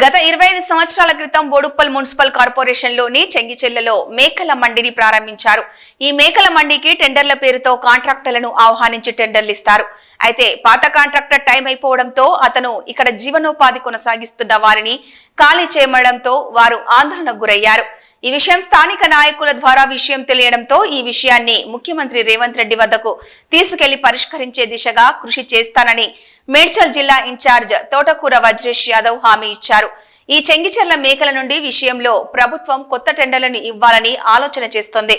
గత ఇరవై ఐదు సంవత్సరాల క్రితం బోడుప్పల్ మున్సిపల్ కార్పొరేషన్లోని చెంగిచెల్లలో మేకల మండిని ప్రారంభించారు. ఈ మేకల మండికి టెండర్ల పేరుతో కాంట్రాక్టర్లను ఆహ్వానించి టెండర్లు ఇస్తారు అయితే పాత కాంట్రాక్టర్ టైం అయిపోవడంతో అతను ఇక్కడ జీవనోపాధి కొనసాగిస్తున్న వారిని ఖాళీ చేయమడంతో వారు ఆందోళనకు గురయ్యారు. ఈ విషయం స్థానిక నాయకుల ద్వారా విషయం తెలియడంతో ఈ విషయాన్ని ముఖ్యమంత్రి రేవంత్ రెడ్డి వద్దకు తీసుకెళ్ళి పరిష్కరించే దిశగా కృషి చేస్తానని మేడ్చల్ జిల్లా ఇన్ఛార్జ్ తోటకూర వజ్రేష్ యాదవ్ హామీ ఇచ్చారు. ఈ చెంగిచెర్ల మేకల నుండి విషయంలో ప్రభుత్వం కొత్త టెండర్లను ఇవ్వాలని ఆలోచన చేస్తోంది.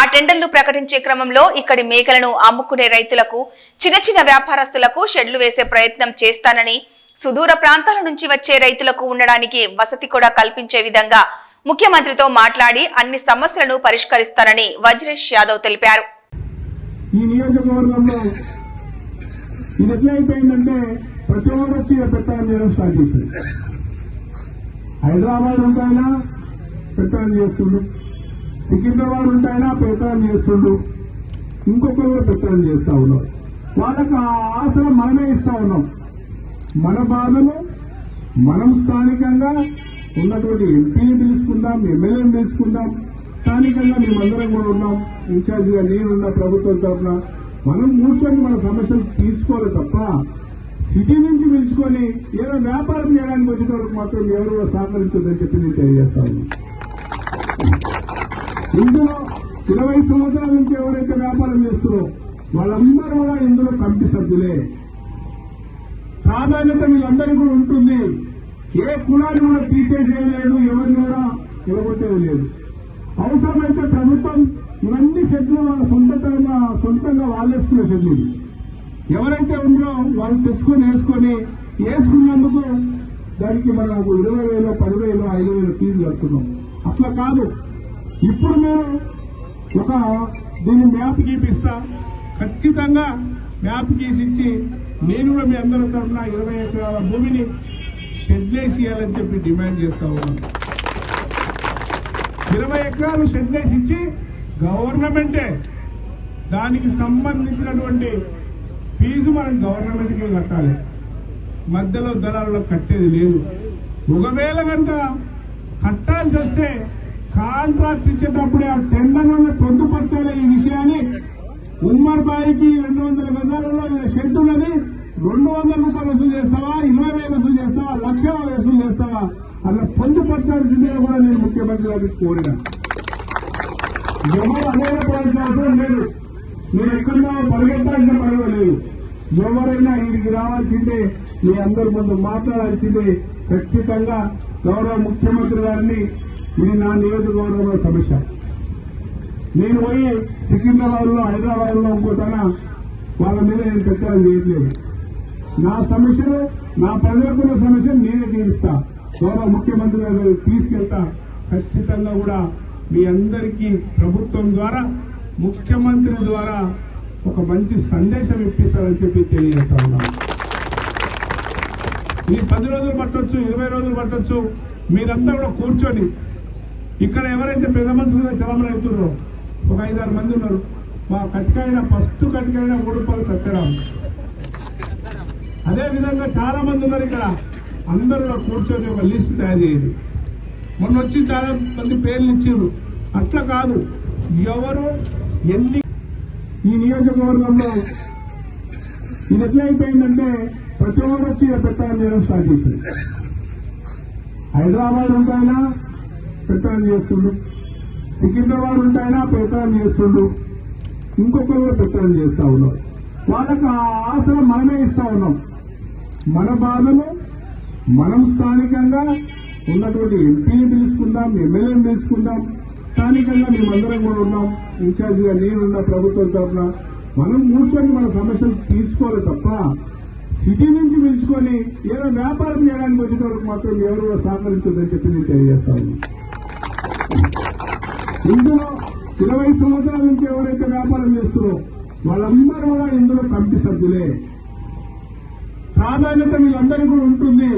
ఆ టెండర్లు ప్రకటించే క్రమంలో ఇక్కడి మేకలను అమ్ముకునే రైతులకు చిన్న చిన్న వ్యాపారస్తులకు షెడ్లు వేసే ప్రయత్నం చేస్తానని సుదూర ప్రాంతాల నుంచి వచ్చే రైతులకు ఉండడానికి వసతి కూడా కల్పించే విధంగా ముఖ్యమంత్రితో మాట్లాడి అన్ని సమస్యలను పరిష్కరిస్తారని వజ్రేష్ యాదవ్ తెలిపారు. ఈ నియోజకవర్గంలో ఇది ఎట్లా అయిపోయిందంటే ప్రతి ఒక్కరు వచ్చి ఇక చేయడం స్టార్ట్ చేసింది. హైదరాబాద్ ఉంటాయినా? పెట్టాలని చేస్తుండు సికింద్రాబాద్ ఉంటాయినా? పెట్టాలని చేస్తుండు ఇంకొకరు కూడా పెట్టాలని చేస్తా ఉన్నారు. వాళ్ళకు ఆ ఆశలు మనమే ఇస్తా ఉన్నాం. మన బాధలు మనం స్థానికంగా ఉన్నటువంటి ఎంపీని పిలుచుకుందాం ఎమ్మెల్యేని పిలుచుకుందాం. స్థానికంగా మేమందరం కూడా ఉన్నాం. ఇన్ఛార్జిగా నేనున్న ప్రభుత్వం తరఫున మనం కూర్చొని మన సమస్యలు తీర్చుకోవాలి తప్ప సిటీ నుంచి పిలుచుకొని ఏదో వ్యాపారం చేయడానికి వచ్చేటప్పుడు మాత్రం ఎవరు సహకరించదని చెప్పి నేను తెలియజేస్తాను ఇందులో ఇరవై సంవత్సరాల నుంచి ఎవరైతే వ్యాపారం చేస్తున్నారో వాళ్ళందరూ కూడా ఇందులో కమిటీ సభ్యులే. ప్రాధాన్యత వీళ్ళందరికీ కూడా ఉంటుంది. ఏ కులాన్ని కూడా తీసేసేది లేదు ఎవరిని కూడా నిలబొట్టేది లేదు. అవసరమైతే ప్రభుత్వం ఇవన్నీ షెడ్లు వాళ్ళ సొంతంగా సొంతంగా వాళ్ళేసుకునే షెడ్లు ఎవరైతే ఉందో వాళ్ళు తెచ్చుకొని వేసుకొని వేసుకున్నందుకు దానికి మనం ఇరవై వేలు పదివేలు ఐదు వేలు ఫీజు కడుతున్నాం. అట్లా కాదు. ఇప్పుడు మేము ఒక దీన్ని మ్యాప్ గీపిస్తా. ఖచ్చితంగా మ్యాప్ గీసిచ్చి నేను కూడా మీ అందరి తరఫున ఇరవై ఎకరాల భూమిని షెడ్లేసి ఇవ్వాలని చెప్పి డిమాండ్ చేస్తా ఉన్నాం. ఇరవై ఎకరాలు షెడ్లేసి ఇచ్చి గవర్నమెంటే దానికి సంబంధించినటువంటి ఫీజు మనం గవర్నమెంట్కి కట్టాలి. మధ్యలో దళాలలో కట్టేది లేదు. ఒకవేళ కనుక కట్టాల్సి వస్తే కాంట్రాక్ట్ ఇచ్చేటప్పుడే ఆ టెండర్ వల్ల పొందుపరచాలి ఈ విషయాన్ని. ఉమ్మర్ బాయికి రెండు వందల గజాలలో షెడ్ ఉన్నది రెండు వందల రూపాయలు వసూలు చేస్తావా? చేస్తావా లక్ష వసూలు చేస్తావా అలా పొందుపరచాల్సిందే కూడా నేను ముఖ్యమంత్రి గారికి కోరిన. ఎవరు అనేకపడాల్సిన అవసరం లేదు మీరు ఎక్కడున్నా పరిగెత్తాల్సిన పని లేదు ఎవరైనా ఇక్కడికి రావాల్సిందే మీ అందరి ముందు మాట్లాడాల్సిందే. ఖచ్చితంగా గౌరవ ముఖ్యమంత్రి గారిని ఇది నా నియోజకవర్గంలో సమస్య. నేను పోయి సికింద్రాబాద్లో హైదరాబాద్లో వాళ్ళ మీద నేను ప్రచారం చేయట్లేదు. నా సమస్యలు నా ప్రజలకున్న సమస్యలు నేనే తీరుస్తా. గౌరవ ముఖ్యమంత్రి గారు తీసుకెళ్తా. ఖచ్చితంగా కూడా మీ అందరికీ ప్రభుత్వం ద్వారా ముఖ్యమంత్రి ద్వారా ఒక మంచి సందేశం ఇప్పిస్తారని చెప్పి తెలియజేస్తా ఉన్నాను ఈ పది రోజులు పట్టొచ్చు ఇరవై రోజులు పట్టొచ్చు మీరంతా కూడా కూర్చొని ఇక్కడ ఎవరైతే పెద్ద మనుషులుగా చలమని అవుతున్నారో ఒక ఐదారు మంది ఉన్నారు. మా కట్టికైన ఫస్ట్ కట్టికైన ఊడుపల్లి సత్యరామ్. అదే విధంగా చాలా మంది ఉన్నారు ఇక్కడ. అందరూ కూర్చొని ఒక లిస్ట్ తయారు చేయండి. మొన్న వచ్చి చాలా మంది పేర్లు ఇచ్చారు. అట్లా కాదు. ఎవరు ఎన్ని ఈ నియోజకవర్గంలో ఇది ఎట్లా అయిపోయిందంటే ప్రతి ఒక్కరు వచ్చి ఇక చేయడం స్టార్ట్ చేసింది హైదరాబాద్ ఉంటాయినా పెట్టాలని చేస్తుండు. సికింద్రాబాద్ ఉంటాయినా పెట్టాలని చేస్తుండు. ఇంకొకరు కూడా పెట్టాలని చేస్తా ఉన్నారు వాళ్ళకు ఆ ఆశలు మనమే ఇస్తా ఉన్నాం. మన బాధలు మనం స్థానికంగా ఉన్నటువంటి ఎంపీని పిలుచుకుందాం ఎమ్మెల్యేని పిలుచుకుందాం. స్థానికంగా మేమందరం కూడా ఉన్నాం. ఇన్ఛార్జిగా నేనున్న ప్రభుత్వం తరఫున మనం కూర్చొని మన సమస్యలు తీర్చుకోవాలి తప్ప సిటీ నుంచి పిలుచుకొని ఏదో వ్యాపారం చేయడానికి వచ్చేటప్పుడు మాత్రం ఎవరు సహకరించదని చెప్పి నేను తెలియజేస్తాను ఇందులో ఇరవై సంవత్సరాల నుంచి ఎవరైతే వ్యాపారం చేస్తున్నారో వాళ్ళందరూ కూడా ఇందులో కమిటీ సభ్యులే. ప్రాధాన్యత వీళ్ళందరికీ కూడా ఉంటుంది.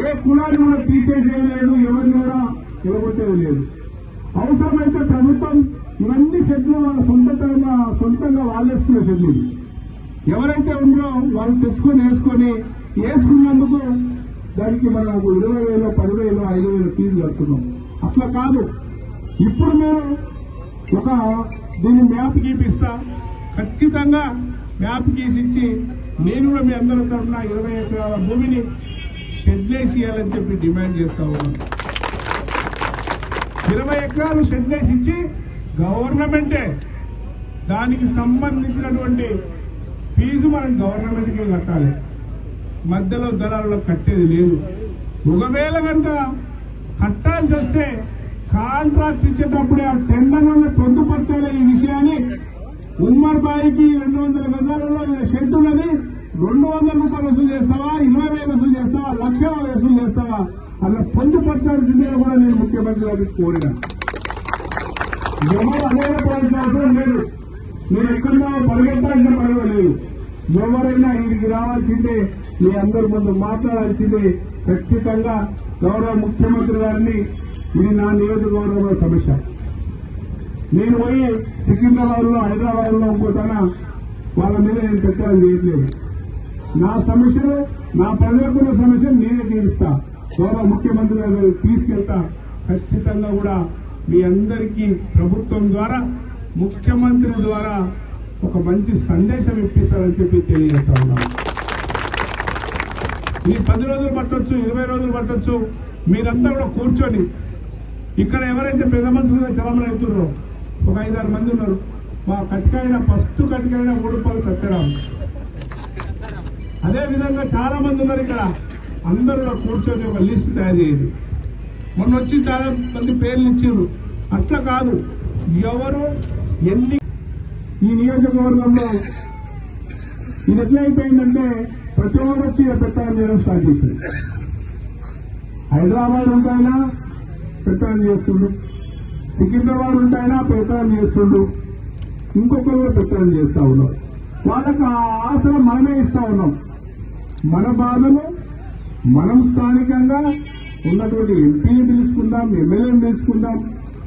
ఏ కులాన్ని కూడా తీసేసేది లేదు ఎవరిని కూడా నిలబొట్టేది లేదు. అవసరమైతే ప్రభుత్వం ఇవన్నీ షెడ్లు వాళ్ళ సొంతంగా సొంతంగా వాళ్ళేసుకునే షెడ్లు ఎవరైతే ఉందో వాళ్ళు తెచ్చుకొని వేసుకొని వేసుకున్నందుకు దానికి మనం ఇరవై వేలు పదివేలు ఐదు వేలు ఫీజు కడుతున్నాం. అట్లా కాదు. ఇప్పుడు మేము ఒక దీన్ని మ్యాప్ గీపిస్తా. ఖచ్చితంగా మ్యాప్ గీసిచ్చి నేను కూడా మీ అందరి తరఫున ఇరవై ఎకరాల భూమిని షెడ్లేసి ఇవ్వాలని చెప్పి డిమాండ్ చేస్తా ఉన్నాను. ఇరవై ఎకరాలు షెడ్లేసి ఇచ్చి గవర్నమెంటే దానికి సంబంధించినటువంటి ఫీజు మనం గవర్నమెంట్కి కట్టాలి. మధ్యలో దళాలలో కట్టేది లేదు. ఒకవేళ కనుక కట్టాల్సి వస్తే కాంట్రాక్ట్ ఇచ్చేటప్పుడే ఆ టెండర్లను పొందుపరచాలి ఈ విషయాన్ని ఉమ్మర్ బాయికి రెండు వందల గజాలలో షెడ్ ఉన్నది. రెండు వందల రూపాయలు వసూలు చేస్తావా? ఇరవై వేలు వసూలు చేస్తావా? లక్ష వసూలు చేస్తావా? అలా పొందుపరచాల్సిందే కూడా నేను ముఖ్యమంత్రి గారికి కోరిన. ఎవరు అనేకపడాల్సిన అవసరం లేదు నేను ఎక్కడో పరిగెత్తాల్సిన పని లేదు. ఎవరైనా ఇంటికి రావాల్సిందే మీ అందరి ముందు మాట్లాడాల్సిందే. ఖచ్చితంగా గౌరవ ముఖ్యమంత్రి గారిని ఇది నా నియోజకవర్గంలో సమస్య. నేను పోయి సికింద్రాబాద్లో హైదరాబాద్లో ఇంకోతన వాళ్ళ మీద నేను ప్రచారం చేయట్లేదు. నా సమస్యలు నా ప్రజలకున్న సమస్యలు నేనే తీరుస్తా. గౌరవ ముఖ్యమంత్రి గారు తీసుకెళ్తా. ఖచ్చితంగా కూడా మీ అందరికీ ప్రభుత్వం ద్వారా ముఖ్యమంత్రి ద్వారా ఒక మంచి సందేశం ఇప్పిస్తారని చెప్పి తెలియజేస్తా ఉన్నాను ఈ పది రోజులు పట్టొచ్చు ఇరవై రోజులు పట్టొచ్చు మీరంతా కూడా కూర్చొని ఇక్కడ ఎవరైతే పెద్ద మనుషులుగా చలమని అవుతున్నారో ఒక ఐదారు మంది ఉన్నారు. మా కటికైన ఫస్ట్ కటికైన ఊడుపల్లి సత్యరామ్. అదే విధంగా చాలా మంది ఉన్నారు ఇక్కడ. అందరూ కూర్చొని ఒక లిస్ట్ తయారు చేయండి. మొన్న వచ్చి చాలా మంది పేర్లు ఇచ్చారు. అట్లా కాదు. ఎవరు ఎన్ని ఈ నియోజకవర్గంలో ఇది ఎట్లా అయిపోయిందంటే ప్రతి ఒక్కరు వచ్చి ఇక చేయడం స్టార్ట్ చేసింది హైదరాబాద్ ఉంటాయినా ప్రచారం చేస్తుండు. సికింద్రాబాద్ ఉంటాయినా ప్రచారం చేస్తుండు. ఇంకొకరు కూడా ప్రచారం చేస్తా ఉన్నాం వాళ్ళకు ఆ ఆశలు మనమే ఇస్తా ఉన్నాం. మన బాధలు మనం స్థానికంగా ఉన్నటువంటి ఎంపీని పిలుచుకుందాం ఎమ్మెల్యేని పిలుచుకుందాం.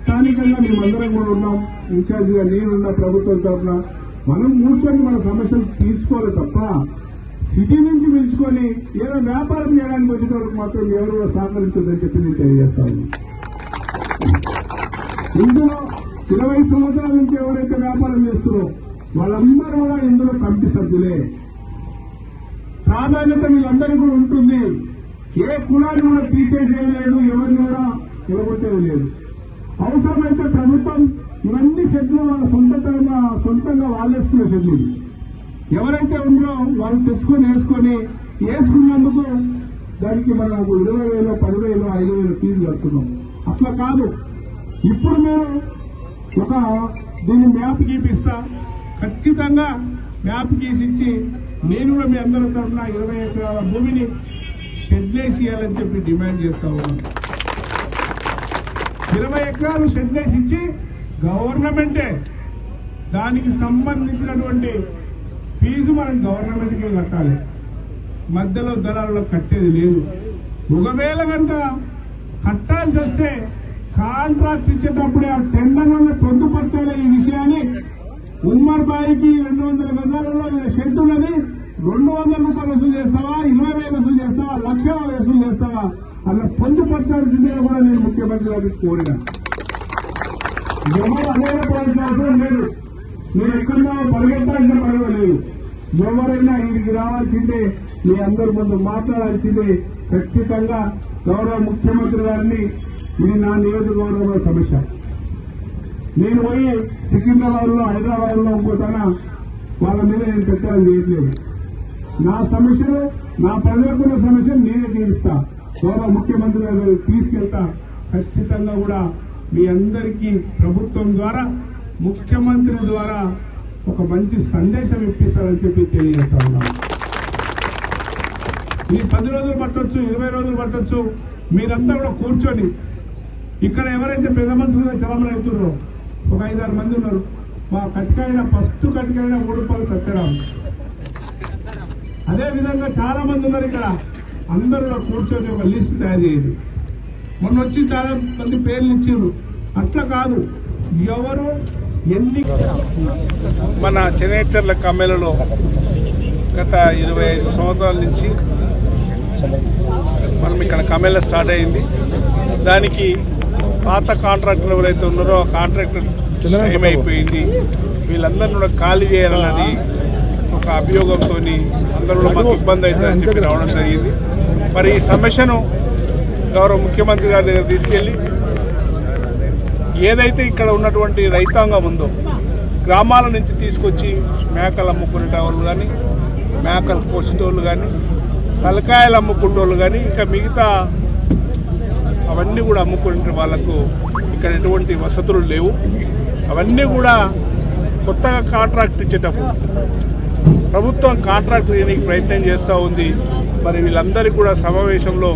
స్థానికంగా మేమందరం కూడా ఉన్నాం. ఇన్ఛార్జిగా నేనున్న ప్రభుత్వం తరఫున మనం కూర్చొని మన సమస్యలు తీర్చుకోవాలి తప్ప సిటీ నుంచి పిలుచుకొని ఏదో వ్యాపారం చేయడానికి వచ్చేటప్పుడు మాత్రం ఎవరు సహకరించదని చెప్పి నేను తెలియజేస్తాను ఇందులో ఇరవై సంవత్సరాల నుంచి ఎవరైతే వ్యాపారం చేస్తున్నారో వాళ్ళందరూ కూడా ఇందులో కమిటీ సభ్యులే. ప్రాధాన్యత వీళ్ళందరికీ కూడా ఉంటుంది. ఏ కులాన్ని కూడా తీసేసేది లేదు ఎవరిని కూడా నిలబొట్టేది లేదు. అవసరమైతే ప్రభుత్వం ఇవన్నీ షెడ్లు వాళ్ళ సొంతంగా సొంతంగా వాళ్ళేసుకునే షెడ్లు ఎవరైతే ఉందో వాళ్ళు తెచ్చుకొని వేసుకొని వేసుకున్నందుకు దానికి మనకు ఇరవై వేలు పదివేలు ఐదు వేలు ఫీజు కడుతున్నాం. అట్లా కాదు. ఇప్పుడు మేము ఒక దీన్ని మ్యాప్ గీపిస్తా. ఖచ్చితంగా మ్యాప్ గీసిచ్చి నేను కూడా మీ అందరి తరఫున ఇరవై ఎకరాల భూమిని షెడ్లేసి ఇవ్వాలని చెప్పి డిమాండ్ చేస్తా ఉన్నాను. ఇరవై ఎకరాలు షెడ్లేసి ఇచ్చి గవర్నమెంటే దానికి సంబంధించినటువంటి ఫీజు మనం గవర్నమెంట్కి కట్టాలి. మధ్యలో దళాలలో కట్టేది లేదు. ఒకవేళ కనుక కట్టాల్సి వస్తే కాంట్రాక్ట్ ఇచ్చేటప్పుడే ఆ టెండర్లను పొందుపరచాలి ఈ విషయాన్ని ఉమ్మర్ బాయికి రెండు వందల గజాలలో షెడ్ ఉన్నది. రెండు వందల రూపాయలు వసూలు చేస్తావా? ఇరవై వేలు వసూలు చేస్తావా? లక్ష వసూలు చేస్తావా? అలా పొందుపరచాల్సిందే కూడా నేను ముఖ్యమంత్రి గారికి కోరిన. ఎవరు అనేకపడాల్సిన అవసరం లేదు మీరు ఎక్కడో పరిగెత్తాల్సిన పని లేదు. ఎవరైనా ఇంటికి రావాల్సిందే మీ అందరి ముందు మాట్లాడాల్సిందే. ఖచ్చితంగా గౌరవ ముఖ్యమంత్రి గారిని ఇది నా నియోజకవర్గంలో సమస్య. నేను పోయి సికింద్రాబాద్లో హైదరాబాద్లో వాళ్ళ మీద నేను ప్రచారం చేయట్లేదు. నా సమస్యలు నా ప్రజలకున్న సమస్యలు నేనే తీరుస్తా. గౌరవ ముఖ్యమంత్రి గారు తీసుకెళ్తా. ఖచ్చితంగా కూడా మీ అందరికీ ప్రభుత్వం ద్వారా ముఖ్యమంత్రి ద్వారా ఒక మంచి సందేశం ఇప్పిస్తారని చెప్పి తెలియజేస్తా ఉన్నాను ఈ పది రోజులు పట్టొచ్చు ఇరవై రోజులు పట్టొచ్చు మీరంతా కూడా కూర్చొని ఇక్కడ ఎవరైతే పెద్ద మంత్రులుగా చలమని అవుతున్నారో ఒక ఐదారు మంది ఉన్నారు. మా కటికైన ఫస్ట్ కటికైన ఊడుపల్లి సత్యరామ్. అదే విధంగా చాలా మంది ఉన్నారు ఇక్కడ. అందరూ కూర్చొని ఒక లిస్ట్ తయారు చేయండి. మొన్న వచ్చి చాలా మంది పేర్లు ఇచ్చారు. అట్లా కాదు. ఎవరు ఎన్ని మన చెనేచర్ల కమ్మెలలో గత ఇరవై ఐదు సంవత్సరాల నుంచి మనం ఇక్కడ కమేళ స్టార్ట్ అయింది. దానికి పాత కాంట్రాక్టర్ ఎవరైతే ఉన్నారో ఆ కాంట్రాక్టర్ ఏమైపోయింది వీళ్ళందరినీ కూడా ఖాళీ చేయాలన్నది ఒక అభియోగంతో అందరూ మాకు ఇబ్బంది అవుతుందని చెప్పి రావడం జరిగింది. మరి ఈ సమస్యను గౌరవ ముఖ్యమంత్రి గారి దగ్గర తీసుకెళ్ళి ఏదైతే ఇక్కడ ఉన్నటువంటి రైతాంగం ఉందో గ్రామాల నుంచి తీసుకొచ్చి మేకలు అమ్ముకునేటోళ్ళు కానీ మేకలు కోసేటోళ్ళు కానీ తలకాయలు అమ్ముకునేటోళ్ళు కానీ ఇంకా మిగతా అవన్నీ కూడా అమ్ముకునే వాళ్ళకు ఇక్కడ ఎటువంటి వసతులు లేవు. అవన్నీ కూడా కొత్తగా కాంట్రాక్ట్ ఇచ్చేటప్పుడు ప్రభుత్వం కాంట్రాక్ట్ చేయడానికి ప్రయత్నం చేస్తూ ఉంది. మరి వీళ్ళందరికీ కూడా సమావేశంలో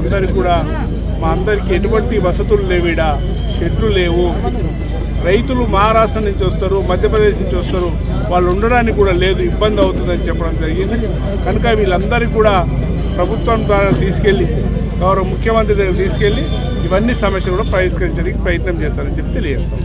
అందరికీ కూడా మా అందరికీ ఎటువంటి వసతులు లేవిడా షెడ్లు లేవు. రైతులు మహారాష్ట్ర నుంచి వస్తారు మధ్యప్రదేశ్ నుంచి వస్తారు. వాళ్ళు ఉండడానికి కూడా లేదు ఇబ్బంది అవుతుందని చెప్పడం జరిగింది. కనుక వీళ్ళందరికీ కూడా ప్రభుత్వం ద్వారా తీసుకెళ్ళి గౌరవ ముఖ్యమంత్రి దగ్గర తీసుకెళ్ళి ఇవన్నీ సమస్యలు కూడా పరిష్కరించడానికి ప్రయత్నం చేస్తారని చెప్పి తెలియజేస్తాం.